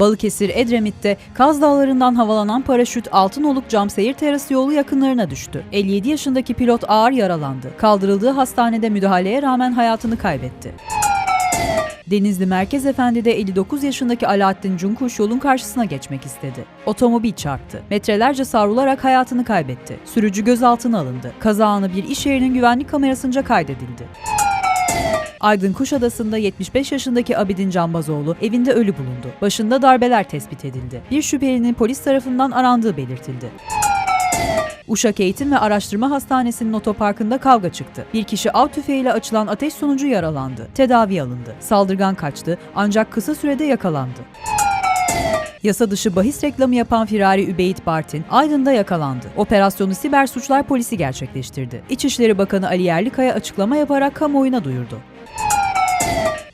Balıkesir Edremit'te Kaz Dağları'ndan havalanan paraşüt Altınoluk Cam Seyir Terası yolu yakınlarına düştü. 57 yaşındaki pilot ağır yaralandı. Kaldırıldığı hastanede müdahaleye rağmen hayatını kaybetti. Denizli Merkez Efendi'de 59 yaşındaki Alaaddin Cunkuş yolun karşısına geçmek istedi. Otomobil çarptı. Metrelerce savrularak hayatını kaybetti. Sürücü gözaltına alındı. Kaza anı bir iş yerinin güvenlik kamerasınca kaydedildi. Aydın Kuşadası'nda 75 yaşındaki Abidin Cambazoğlu evinde ölü bulundu. Başında darbeler tespit edildi. Bir şüphelinin polis tarafından arandığı belirtildi. Uşak Eğitim ve Araştırma Hastanesi'nin otoparkında kavga çıktı. Bir kişi av tüfeğiyle açılan ateş sonucu yaralandı. Tedavi alındı. Saldırgan kaçtı ancak kısa sürede yakalandı. Yasa dışı bahis reklamı yapan firari Übeyit Bartin, Aydın'da yakalandı. Operasyonu Siber Suçlar Polisi gerçekleştirdi. İçişleri Bakanı Ali Yerlikaya açıklama yaparak kamuoyuna duyurdu.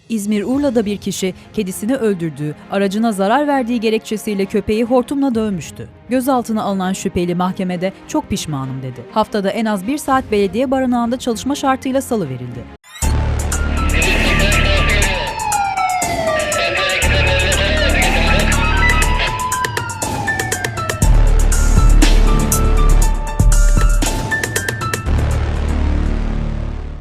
İzmir Urla'da bir kişi kedisini öldürdüğü, aracına zarar verdiği gerekçesiyle köpeği hortumla dövmüştü. Gözaltına alınan şüpheli mahkemede çok pişmanım dedi. Haftada en az bir saat belediye barınağında çalışma şartıyla salı verildi.